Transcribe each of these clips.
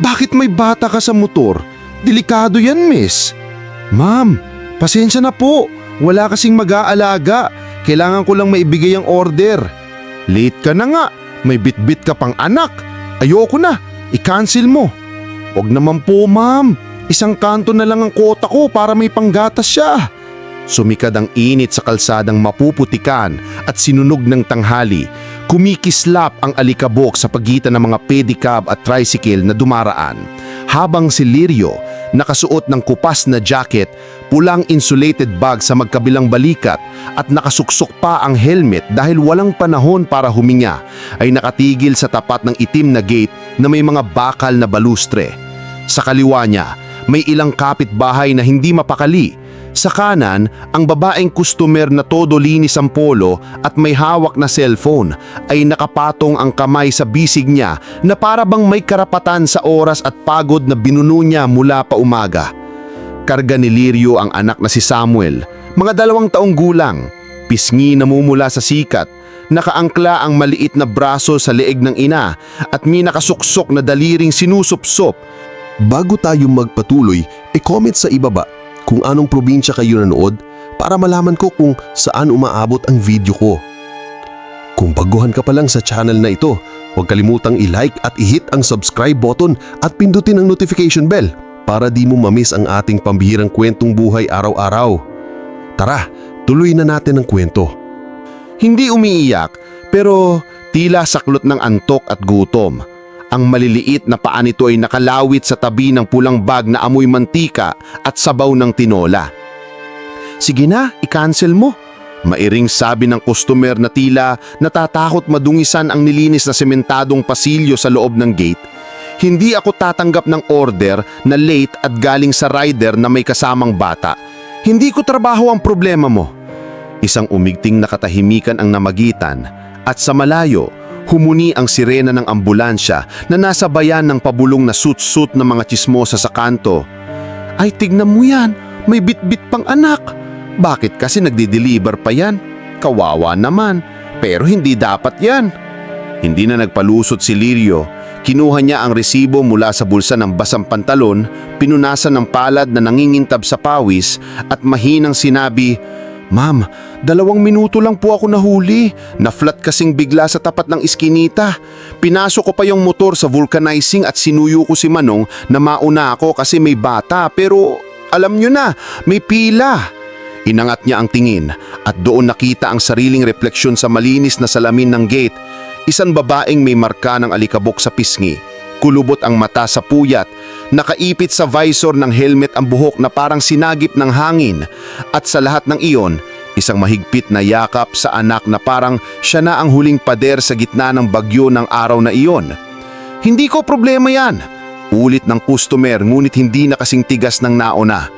Bakit may bata ka sa motor? Delikado yan, miss. Ma'am, pasensya na po. Wala kasing mag-aalaga. Kailangan ko lang maibigay ang order. Late ka na nga. May bitbit ka pang anak. Ayoko na. I-cancel mo. Huwag naman po, ma'am. Isang kanto na lang ang kota ko para may panggatas siya. Sumikad ang init sa kalsadang mapuputikan at sinunog ng tanghali. Kumikislap ang alikabok sa pagitan ng mga pedicab at tricycle na dumaraan. Habang si Lirio, nakasuot ng kupas na jacket, pulang insulated bag sa magkabilang balikat at nakasuksok pa ang helmet dahil walang panahon para huminga, ay nakatigil sa tapat ng itim na gate na may mga bakal na balustre. Sa kaliwa niya, may ilang kapitbahay na hindi mapakali. Sa kanan, ang babaeng customer na todo linis ang polo at may hawak na cellphone ay nakapatong ang kamay sa bisig niya na para bang may karapatan sa oras at pagod na binuno niya mula pa umaga. Karga ni Lirio ang anak na si Samuel, mga dalawang taong gulang, pisngi na mumula sa sikat, nakaangkla ang maliit na braso sa leeg ng ina at may nakasuksok na daliring sinusupsop Bago tayo magpatuloy, e-comment sa ibaba kung anong probinsya kayo nanood para malaman ko kung saan umaabot ang video ko. Kung baguhan ka pa lang sa channel na ito, huwag kalimutang i-like at i-hit ang subscribe button at pindutin ang notification bell para di mo mamiss ang ating pambihirang kwentong buhay araw-araw. Tara, tuloy na natin ang kwento. Hindi umiiyak pero tila saklot ng antok at gutom. Ang maliliit na paa nito ay nakalawit sa tabi ng pulang bag na amoy mantika at sabaw ng tinola. Sige na, i-cancel mo. Mairing sabi ng customer na tila natatakot madungisan ang nilinis na sementadong pasilyo sa loob ng gate. Hindi ako tatanggap ng order na late at galing sa rider na may kasamang bata. Hindi ko trabaho ang problema mo. Isang umigting na katahimikan ang namagitan at sa malayo, humuni ang sirena ng ambulansya na nasa bayan ng pabulong na suit-suit ng mga chismosa sa kanto. Ay tignan mo yan, may bitbit pang anak. Bakit kasi nagdi-deliver pa yan? Kawawa naman, pero hindi dapat yan. Hindi na nagpalusot si Lirio. Kinuha niya ang resibo mula sa bulsa ng basang pantalon, pinunasan ng palad na nangingintab sa pawis at mahinang sinabi, Ma'am, dalawang minuto lang po ako nahuli. Na-flat kasing bigla sa tapat ng iskinita. Pinasok ko pa yung motor sa vulcanizing at sinuyo ko si Manong na mauna ako kasi may bata pero alam nyo na, may pila. Inangat niya ang tingin at doon nakita ang sariling refleksyon sa malinis na salamin ng gate. Isang babaeng may marka ng alikabok sa pisngi. Kulubot ang mata sa puyat, nakaipit sa visor ng helmet ang buhok na parang sinagip ng hangin at sa lahat ng iyon, isang mahigpit na yakap sa anak na parang siya na ang huling pader sa gitna ng bagyo ng araw na iyon. Hindi ko problema yan. Ulit ng customer ngunit hindi na kasing tigas ng nauna.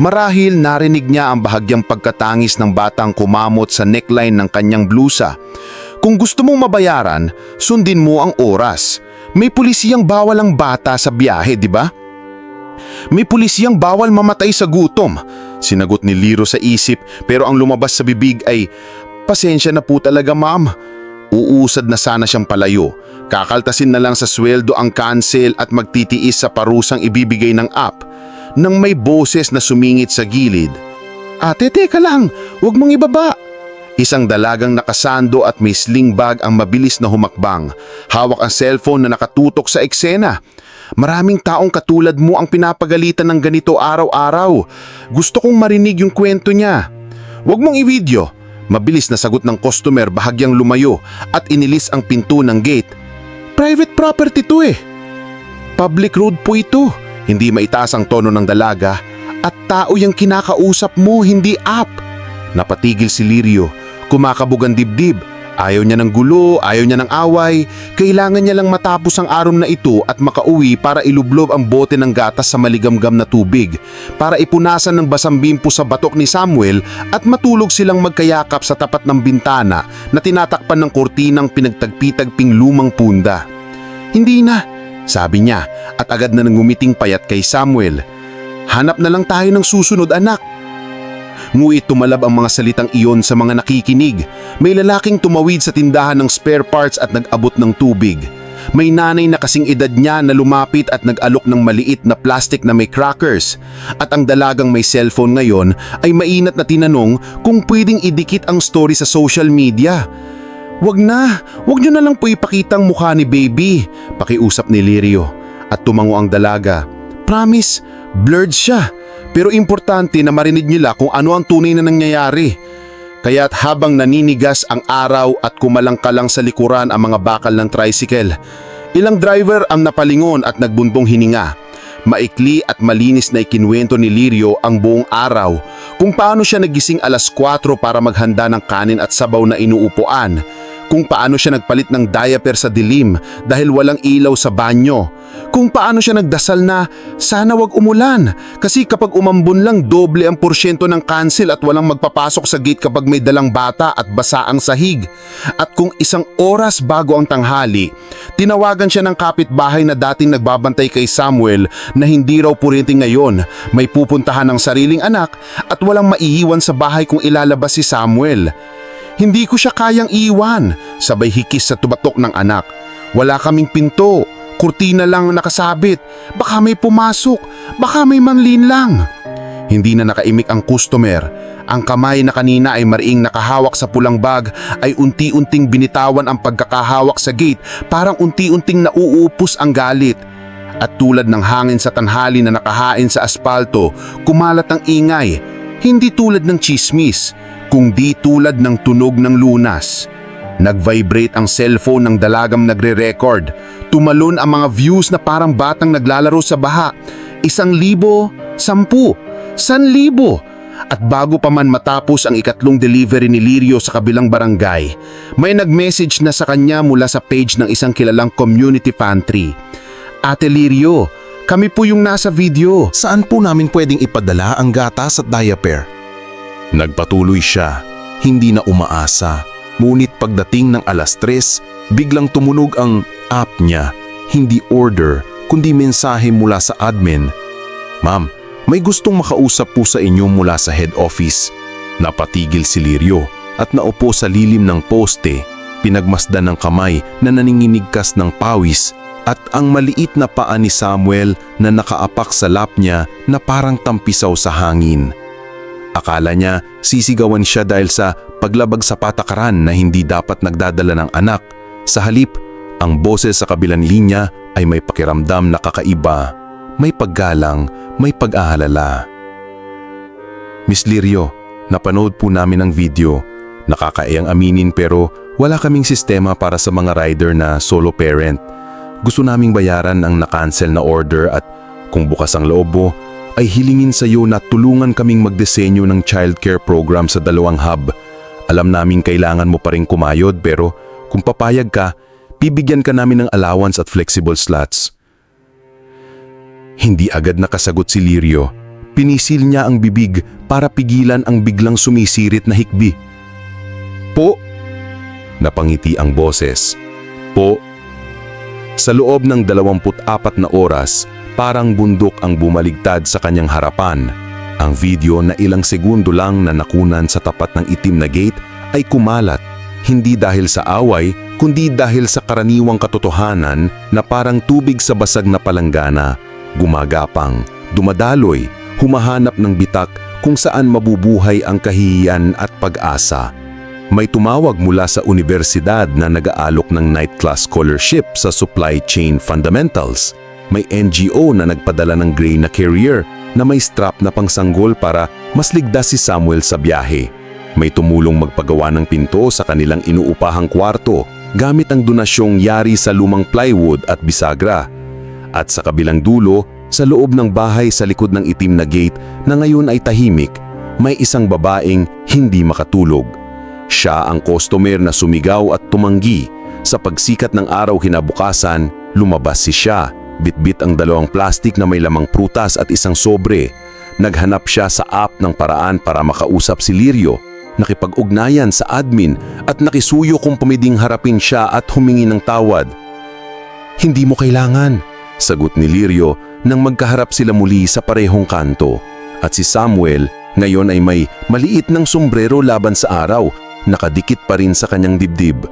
Marahil narinig niya ang bahagyang pagkatangis ng batang kumamot sa neckline ng kanyang blusa. Kung gusto mong mabayaran, sundin mo ang oras. May pulisiyang bawal ang bata sa biyahe, di ba? May pulisiyang bawal mamatay sa gutom. Sinagot ni Liro sa isip pero ang lumabas sa bibig ay, Pasensya na po talaga ma'am. Uusad na sana siyang palayo. Kakaltasin na lang sa sweldo ang cancel at magtitiis sa parusang ibibigay ng app. Nang may boses na sumingit sa gilid. Ate, teka lang, huwag mong ibaba. Isang dalagang nakasando at may sling bag ang mabilis na humakbang. Hawak ang cellphone na nakatutok sa eksena. Maraming taong katulad mo ang pinapagalitan ng ganito araw-araw. Gusto kong marinig yung kwento niya. Huwag mong i-video. Mabilis na sagot ng customer bahagyang lumayo at inilis ang pinto ng gate. Private property to eh. Public road po ito. Hindi maitaas ang tono ng dalaga at tao yung kinakausap mo, hindi app. Napatigil si Lirio, kumakabog ang dibdib. Ayaw niya ng gulo, ayaw niya ng away. Kailangan niya lang matapos ang araw na ito at makauwi para ilublob ang bote ng gatas sa maligamgam na tubig. Para ipunasan ng basang bimpo sa batok ni Samuel at matulog silang magkayakap sa tapat ng bintana na tinatakpan ng kurtinang pinagtagpitagping lumang punda. Hindi na, sabi niya at agad na nangumiting payat kay Samuel. Hanap na lang tayo ng susunod anak. Nguit tumalab ang mga salitang iyon sa mga nakikinig. May lalaking tumawid sa tindahan ng spare parts at nag-abot ng tubig. May nanay na kasing edad niya na lumapit at nag-alok ng maliit na plastic na may crackers. At ang dalagang may cellphone ngayon ay mainat na tinanong kung pwedeng idikit ang story sa social media. Wag na, wag niyo na lang po ipakita ang mukha ni baby, pakiusap ni Lirio. At tumango ang dalaga. Promise, blurred siya. Pero importante na marinig nila kung ano ang tunay na nangyayari. Kaya't habang naninigas ang araw at kumalang-kalang sa likuran ang mga bakal ng tricycle, ilang driver ang napalingon at nagbunbong hininga. Maikli at malinis na ikinwento ni Lirio ang buong araw kung paano siya nagising alas 4 para maghanda ng kanin at sabaw na inuupuan, kung paano siya nagpalit ng diaper sa dilim dahil walang ilaw sa banyo, kung paano siya nagdasal na sana wag umulan kasi kapag umambon lang doble ang porsyento ng cancel at walang magpapasok sa gate kapag may dalang bata at basa ang sahig. At kung isang oras bago ang tanghali, tinawagan siya ng kapitbahay na dating nagbabantay kay Samuel na hindi raw purinti ngayon, may pupuntahan ng sariling anak at walang maiiwan sa bahay kung ilalabas si Samuel. Hindi ko siya kayang iwan, sabay hikis sa tubatok ng anak. Wala kaming pinto, kurtina lang ang nakasabit, baka may pumasok, baka may manlin lang. Hindi na nakaimik ang customer. Ang kamay na kanina ay mariing nakahawak sa pulang bag ay unti-unting binitawan ang pagkakahawak sa gate parang unti-unting nauupos ang galit. At tulad ng hangin sa tanhali na nakahain sa aspalto, kumalat ang ingay. Hindi tulad ng chismis, kundi tulad ng tunog ng lunas. Nag-vibrate ang cellphone ng dalagam nagre-record. Tumalon ang mga views na parang batang naglalaro sa baha. Isang libo, sampu, san libo. At bago pa man matapos ang ikatlong delivery ni Lirio sa kabilang barangay, may nag-message na sa kanya mula sa page ng isang kilalang community pantry. Ate Lirio, kami po yung nasa video. Saan po namin pwedeng ipadala ang gatas at diaper? Nagpatuloy siya, hindi na umaasa. Ngunit pagdating ng alas tres, biglang tumunog ang app niya. Hindi order, kundi mensahe mula sa admin. Ma'am, may gustong makausap po sa inyo mula sa head office. Napatigil si Lirio at naupo sa lilim ng poste, pinagmasdan ng kamay na naninginigkas ng pawis at ang maliit na paa ni Samuel na nakaapak sa lap niya na parang tampisaw sa hangin. Akala niya sisigawan siya dahil sa paglabag sa patakaran na hindi dapat nagdadala ng anak. Sa halip, ang boses sa kabilang linya ay may pakiramdam na kakaiba, may paggalang, may pag-aalala. Miss Lirio, napanood po namin ang video. Nakakaiyang aminin pero wala kaming sistema para sa mga rider na solo parent. Gusto naming bayaran ang na-cancel na order at kung bukas ang loob ay hilingin sa iyo na tulungan kaming magdisenyo ng childcare program sa dalawang hub. Alam naming kailangan mo pa rin kumayod pero kung papayag ka, bibigyan ka namin ng allowance at flexible slots. Hindi agad nakasagot si Lirio. Pinisil niya ang bibig para pigilan ang biglang sumisirit na hikbi. Po! Napangiti ang boses. Po! Sa loob ng 24 na oras, parang bundok ang bumaligtad sa kanyang harapan. Ang video na ilang segundo lang na nakunan sa tapat ng itim na gate ay kumalat, hindi dahil sa away, kundi dahil sa karaniwang katotohanan na parang tubig sa basag na palanggana, gumagapang, dumadaloy, humahanap ng bitak kung saan mabubuhay ang kahihiyan at pag-asa. May tumawag mula sa universidad na nag-aalok ng night class scholarship sa Supply Chain Fundamentals. May NGO na nagpadala ng gray na carrier na may strap na pangsanggol para mas ligtas si Samuel sa biyahe. May tumulong magpagawa ng pinto sa kanilang inuupahang kwarto gamit ang donasyong yari sa lumang plywood at bisagra. At sa kabilang dulo, sa loob ng bahay sa likod ng itim na gate na ngayon ay tahimik, may isang babaeng hindi makatulog. Siya ang customer na sumigaw at tumanggi. Sa pagsikat ng araw kinabukasan, lumabas si siya. Bitbit ang dalawang plastik na may lamang prutas at isang sobre. Naghanap siya sa app ng paraan para makausap si Lirio. Nakipag-ugnayan sa admin at nakisuyo kung pumiding harapin siya at humingi ng tawad. Hindi mo kailangan, sagot ni Lirio nang magkaharap sila muli sa parehong kanto. At si Samuel ngayon ay may maliit ng sombrero laban sa araw, nakadikit pa rin sa kanyang dibdib.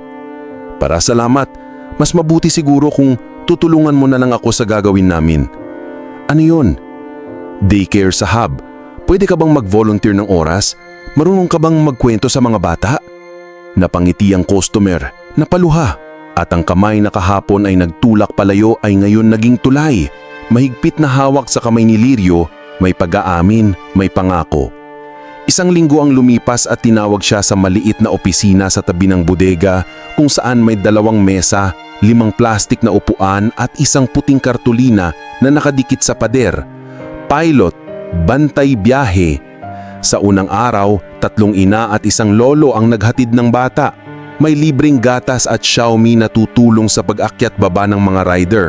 Para salamat, Mas mabuti siguro kung tutulungan mo na lang ako sa gagawin namin. Ano yun? Daycare sa hub. Pwede ka bang mag-volunteer ng oras? Marunong ka bang magkwento sa mga bata? Napangiti ang customer, napaluha. At ang kamay na kahapon ay nagtulak palayo ay ngayon naging tulay. Mahigpit na hawak sa kamay ni Lirio, may pag-aamin, may pangako. Isang linggo ang lumipas at tinawag siya sa maliit na opisina sa tabi ng bodega kung saan may dalawang mesa, limang plastik na upuan at isang puting kartulina na nakadikit sa pader. Pilot, bantay biyahe. Sa unang araw, tatlong ina at isang lolo ang naghatid ng bata. May libreng gatas at Xiaomi na tutulong sa pag-akyat baba ng mga rider.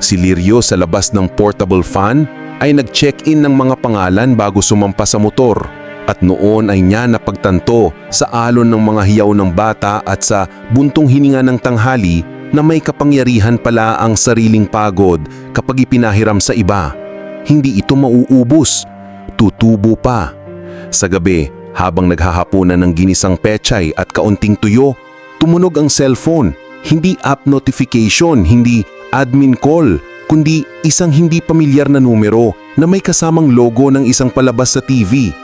Si Lirio sa labas ng portable fan ay nag-check-in ng mga pangalan bago sumampa sa motor. At noon ay niya napagtanto sa alon ng mga hiyaw ng bata at sa buntong hininga ng tanghali na may kapangyarihan pala ang sariling pagod kapag ipinahiram sa iba. Hindi ito mauubos. Tutubo pa. Sa gabi, habang naghahapunan ng ginisang pechay at kaunting tuyo, tumunog ang cellphone. Hindi app notification, hindi admin call, kundi isang hindi pamilyar na numero na may kasamang logo ng isang palabas sa TV.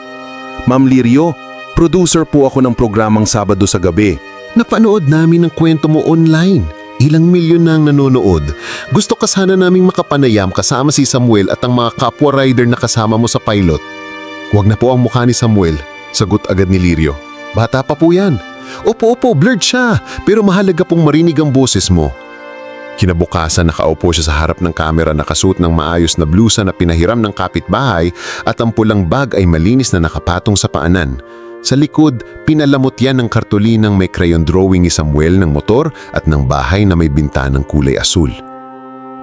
Ma'am Lirio, producer po ako ng programang Sabado sa gabi. Napanood namin ang kwento mo online. Ilang milyon na ang nanonood. Gusto ka sana naming makapanayam kasama si Samuel at ang mga kapwa rider na kasama mo sa pilot. Huwag na po ang mukha ni Samuel. Sagot agad ni Lirio. Bata pa po yan. Opo, opo, blurred siya. Pero mahalaga pong marinig ang boses mo. Kinabukasan nakaupo siya sa harap ng kamera nakasuot ng maayos na blusa na pinahiram ng kapitbahay at ang pulang bag ay malinis na nakapatong sa paanan. Sa likod, pinalamot yan ng kartulinang may crayon drawing ni Samuel ng motor at ng bahay na may bintanang kulay asul.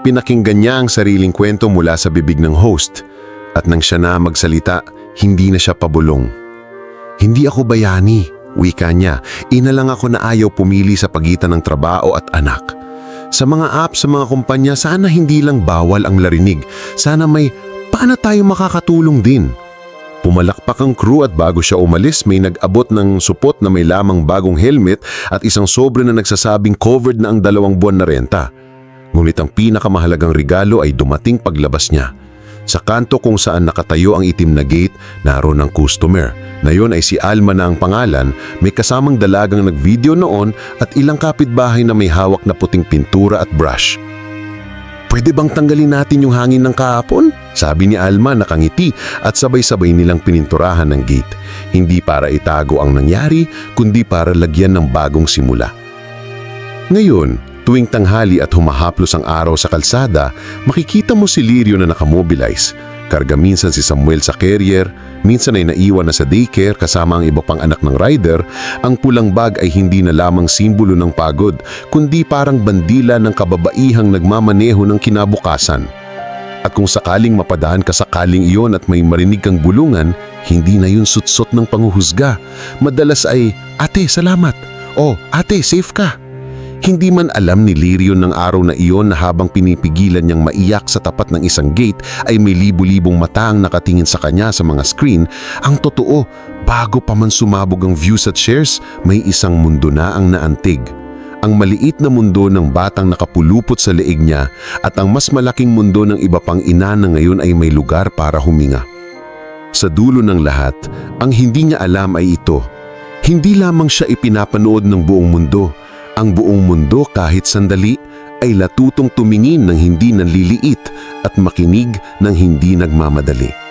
Pinakinggan niya ang sariling kwento mula sa bibig ng host at nang siya na magsalita, hindi na siya pabulong. Hindi ako bayani, wika niya. Ina lang ako na ayaw pumili sa pagitan ng trabaho at anak. Sa mga apps sa mga kumpanya, sana hindi lang bawal ang larinig. Sana may paano tayo makakatulong din. Pumalakpak ang crew at bago siya umalis, may nag-abot ng supot na may lamang bagong helmet at isang sobre na nagsasabing covered na ang dalawang buwan na renta. Ngunit ang pinakamahalagang regalo ay dumating paglabas niya. Sa kanto kung saan nakatayo ang itim na gate, naroon ang customer. Na yun ay si Alma na ang pangalan, may kasamang dalagang nag-video noon at ilang kapitbahay na may hawak na puting pintura at brush. Pwede bang tanggalin natin yung hangin ng kahapon? Sabi ni Alma nakangiti at sabay-sabay nilang pininturahan ng gate. Hindi para itago ang nangyari, kundi para lagyan ng bagong simula. Ngayon, tuwing tanghali at humahaplos ang araw sa kalsada, makikita mo si Lirio na nakamobilize. Karga minsan si Samuel sa carrier, minsan ay naiwan na sa daycare kasama ang iba pang anak ng rider, ang pulang bag ay hindi na lamang simbolo ng pagod, kundi parang bandila ng kababaihang nagmamaneho ng kinabukasan. At kung sakaling mapadaan ka sakaling iyon at may marinig kang bulungan, hindi na yun sutsot ng panguhusga. Madalas ay, Ate, salamat. O, ate, safe ka. Hindi man alam ni Lirio ng araw na iyon na habang pinipigilan niyang maiyak sa tapat ng isang gate ay may libu-libong mata ang nakatingin sa kanya sa mga screen, ang totoo, bago pa man sumabog ang views at shares, may isang mundo na ang naantig. Ang maliit na mundo ng batang nakapulupot sa leeg niya at ang mas malaking mundo ng iba pang ina na ngayon ay may lugar para huminga. Sa dulo ng lahat, ang hindi niya alam ay ito. Hindi lamang siya ipinapanood ng buong mundo, ang buong mundo kahit sandali ay latutong tumingin ng hindi nanliliit at makinig ng hindi nagmamadali.